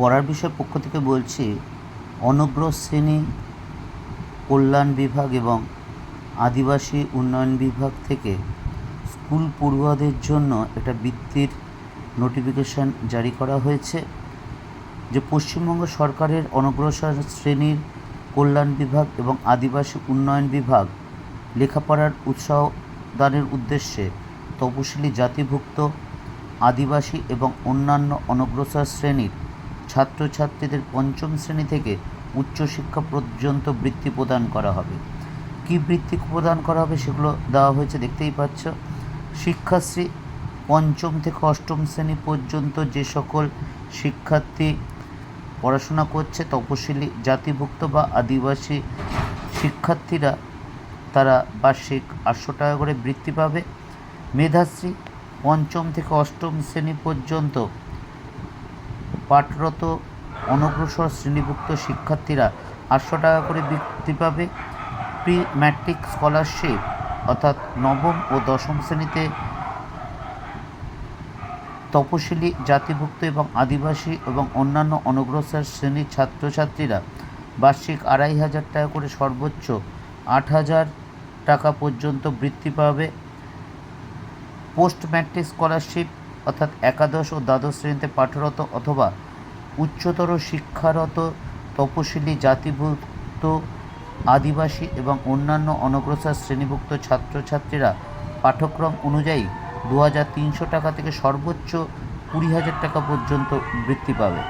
পড়ার বিষয় পক্ষ থেকে বলছি, অনগ্র শ্রেণি কল্যাণ বিভাগ এবং আদিবাসী উন্নয়ন বিভাগ থেকে স্কুল পড়ুয়াদের জন্য একটা বৃত্তির নোটিফিকেশান জারি করা হয়েছে যে পশ্চিমবঙ্গ সরকারের অনগ্রসর শ্রেণির কল্যাণ বিভাগ এবং আদিবাসী উন্নয়ন বিভাগ লেখাপড়ার উৎসাহ দানের উদ্দেশ্যে তপশিলি জাতিভুক্ত আদিবাসী এবং অন্যান্য অনগ্রসর শ্রেণির ছাত্রছাত্রীদের পঞ্চম শ্রেণি থেকে উচ্চশিক্ষা পর্যন্ত বৃত্তি প্রদান করা হবে। কী বৃত্তি প্রদান করা হবে সেগুলো দেওয়া হয়েছে, দেখতেই পাচ্ছ। শিক্ষাশ্রী পঞ্চম থেকে অষ্টম শ্রেণি পর্যন্ত যে সকল শিক্ষার্থী পড়াশোনা করছে, তপশিলি জাতিভুক্ত বা আদিবাসী শিক্ষার্থীরা, তারা বার্ষিক আটশো টাকা করে বৃত্তি পাবে। মেধাশ্রী পঞ্চম থেকে অষ্টম শ্রেণি পর্যন্ত পাঠরত অনগ্রসর শ্রেণীভুক্ত শিক্ষার্থীরা আটশো টাকা করে বৃত্তি পাবে। প্রি ম্যাট্রিক স্কলারশিপ অর্থাৎ নবম ও দশম শ্রেণীতে তপশিলি, জাতিভুক্ত এবং আদিবাসী এবং অন্যান্য অনগ্রসর শ্রেণির ছাত্রছাত্রীরা বার্ষিক আড়াই হাজার টাকা করে সর্বোচ্চ আট হাজার টাকা পর্যন্ত বৃত্তি পাবে। পোস্ট ম্যাট্রিক স্কলারশিপ অর্থাৎ একাদশ ও দ্বাদশ শ্রেণীতে পাঠরত অথবা উচ্চতর শিক্ষারত তপশিলি, জাতিভুক্ত, আদিবাসী এবং অন্যান্য অনগ্রসর শ্রেণীভুক্ত ছাত্রছাত্রীরা পাঠ্যক্রম অনুযায়ী দু হাজার তিনশো টাকা থেকে সর্বোচ্চ কুড়ি হাজার টাকা পর্যন্ত বৃত্তি পাবে।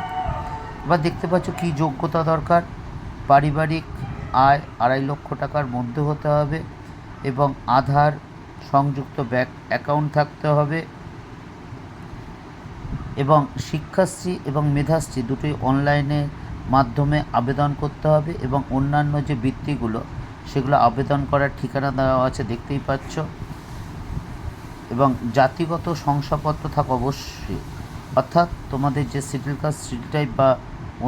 এবার দেখতে পাচ্ছ কী যোগ্যতা দরকার। পারিবারিক আয় আড়াই লক্ষ টাকার মধ্যে হতে হবে এবং আধার সংযুক্ত ব্যাংক অ্যাকাউন্ট থাকতে হবে। এবং শিক্ষাশ্রী এবং মেধাশ্রী দুটোই অনলাইনে মাধ্যমে আবেদন করতে হবে এবং অন্যান্য যে বৃত্তিগুলো, সেগুলো আবেদন করার ঠিকানা দেওয়া আছে, দেখতেই পাচ্ছ। এবং জাতিগত শংসাপত্র থাকা অবশ্যই। অর্থাৎ তোমাদের যে সিডিউল কাস্ট সিডি টাইপ বা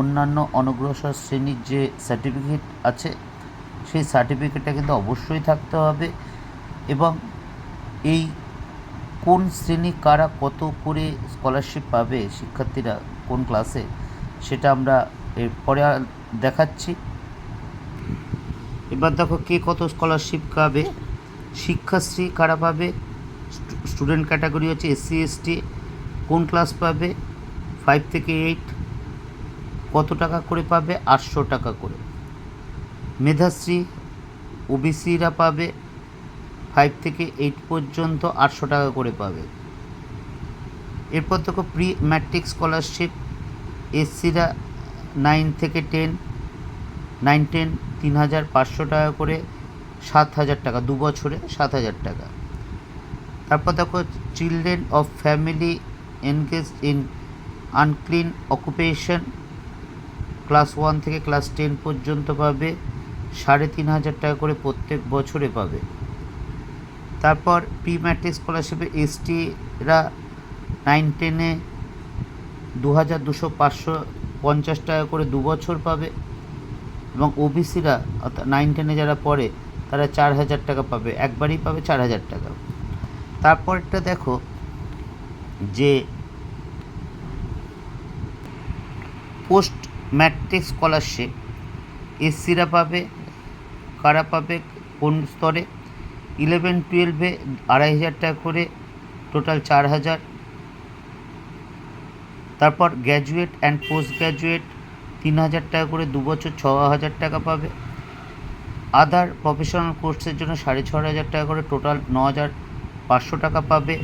অন্যান্য অনগ্রসর শ্রেণির যে সার্টিফিকেট আছে, সেই সার্টিফিকেটটা কিন্তু অবশ্যই থাকতে হবে। এবং এই কোন শ্রেণি কারা কত করে স্কলারশিপ পাবে শিক্ষার্থীরা কোন ক্লাসে সেটা আমরা এরপরে দেখাচ্ছি। এবার দেখো কে কত স্কলারশিপ পাবে, শিক্ষাশ্রী কারা পাবে স্টুডেন্ট ক্যাটাগরি হচ্ছে এসসি এসটি কোন ক্লাস পাবে ফাইভ থেকে এইট কত টাকা করে পাবে, আটশো টাকা করে। মেধাশ্রী ওবিসিরা পাবে ফাইভ থেকে এইট পর্যন্ত আটশো টাকা করে পাবে। এরপর দেখো প্রি ম্যাট্রিক স্কলারশিপ এসসিরা নাইন থেকে টেন নাইন টেন তিন হাজার পাঁচশো টাকা করে, সাত হাজার টাকা, দু বছরে সাত হাজার টাকা। তারপর দেখো children of family engage in unclean occupation class one থেকে ক্লাস টেন পর্যন্ত পাবে, সাড়ে তিন হাজার টাকা করে প্রত্যেক বছরে পাবে। তারপর প্রি ম্যাট্রিক স্কলারশিপে এসটিরা নাইন টেনে দু হাজার দুশো পাঁচশো পঞ্চাশ টাকা করে দু বছর পাবে এবং ওবিসিরা অর্থাৎ নাইন টেনে যারা পড়ে, তারা চার হাজার টাকা পাবে। একবারই পাবে চার হাজার টাকা। তারপরটা দেখো যে পোস্ট ম্যাট্রিক স্কলারশিপ এসসিরা পাবে, কারা পাবে, কোন স্তরে? ইলেভেন, টুয়েলভে আড়াই হাজার টাকা করে, টোটাল চার হাজার। তারপর গ্র্যাজুয়েট অ্যান্ড পোস্ট গ্র্যাজুয়েট তিন হাজার টাকা করে দু বছর ছ হাজার টাকা পাবে। আদার প্রফেশনাল কোর্সের জন্য সাড়ে ছ হাজার টাকা করে, টোটাল ন হাজার পাঁচশো টাকা পাবে।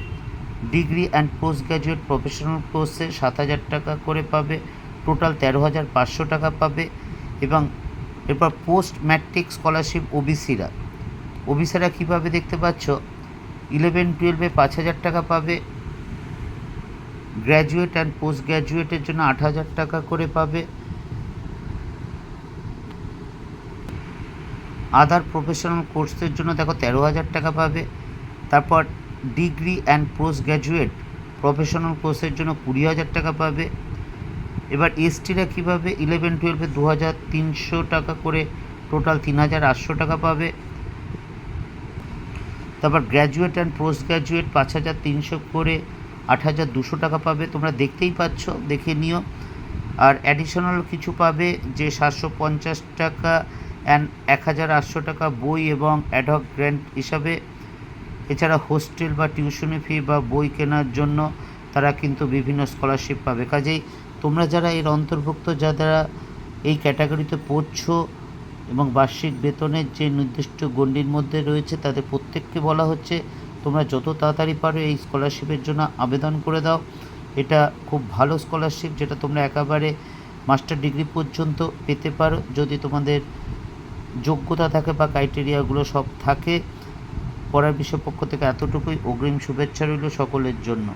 Degree and post graduate professional কোর্সে সাত হাজার টাকা করে পাবে, টোটাল তেরো হাজার পাঁচশো টাকা পাবে। এবং এরপর পোস্ট ম্যাট্রিক স্কলারশিপ ওবিসিরা। ওবিসিরা কীভাবে দেখতে পাচ্ছ? ইলেভেন টুয়েলভে পাঁচ হাজার টাকা পাবে। গ্র্যাজুয়েট অ্যান্ড পোস্ট গ্র্যাজুয়েটের জন্য আট হাজার টাকা করে পাবে। আদার প্রফেশনাল কোর্সের জন্য দেখো তেরো হাজার টাকা পাবে। তারপর degree and post graduate professional কোর্সের জন্য কুড়ি হাজার টাকা পাবে। এবার এসটিরা কীভাবে? ইলেভেন টুয়েলভে দু হাজার তিনশো টাকা করে টোটাল তিন হাজার আটশো টাকা পাবে। তারপর গ্র্যাজুয়েট অ্যান্ড পোস্ট গ্র্যাজুয়েট পাঁচ হাজার তিনশো করে আট হাজার দুশো টাকা পাবে। তোমরা দেখতেই পাচ্ছ, দেখে নিও। আর অ্যাডিশনাল কিছু পাবে যে সাতশো পঞ্চাশ টাকা অ্যান্ড এক হাজার আটশো টাকা বই এবং অ্যাডহক গ্র্যান্ট হিসাবে। এছাড়া হোস্টেল বা টিউশনি ফি বা বই কেনার জন্য তারা কিন্তু বিভিন্ন স্কলারশিপ পাবে। কাজেই তোমরা যারা এর অন্তর্ভুক্ত, যারা এই ক্যাটাগরিতে পড়ছো এবং বার্ষিক বেতনের যে নির্দিষ্ট গণ্ডির মধ্যে রয়েছে তাদের প্রত্যেককে বলা হচ্ছে, তোমরা যত তাড়াতাড়ি পারো এই স্কলারশিপের জন্য আবেদন করে দাও। এটা খুব ভালো স্কলারশিপ যেটা তোমরা একেবারে মাস্টার ডিগ্রি পর্যন্ত পেতে পারো। যদি তোমাদের যোগ্যতা থাকে বা ক্রাইটেরিয়াগুলো সব থাকে, পড়ার বিষয় পক্ষ থেকে এতটুকুই। অগ্রিম শুভেচ্ছা রইল সকলের জন্য।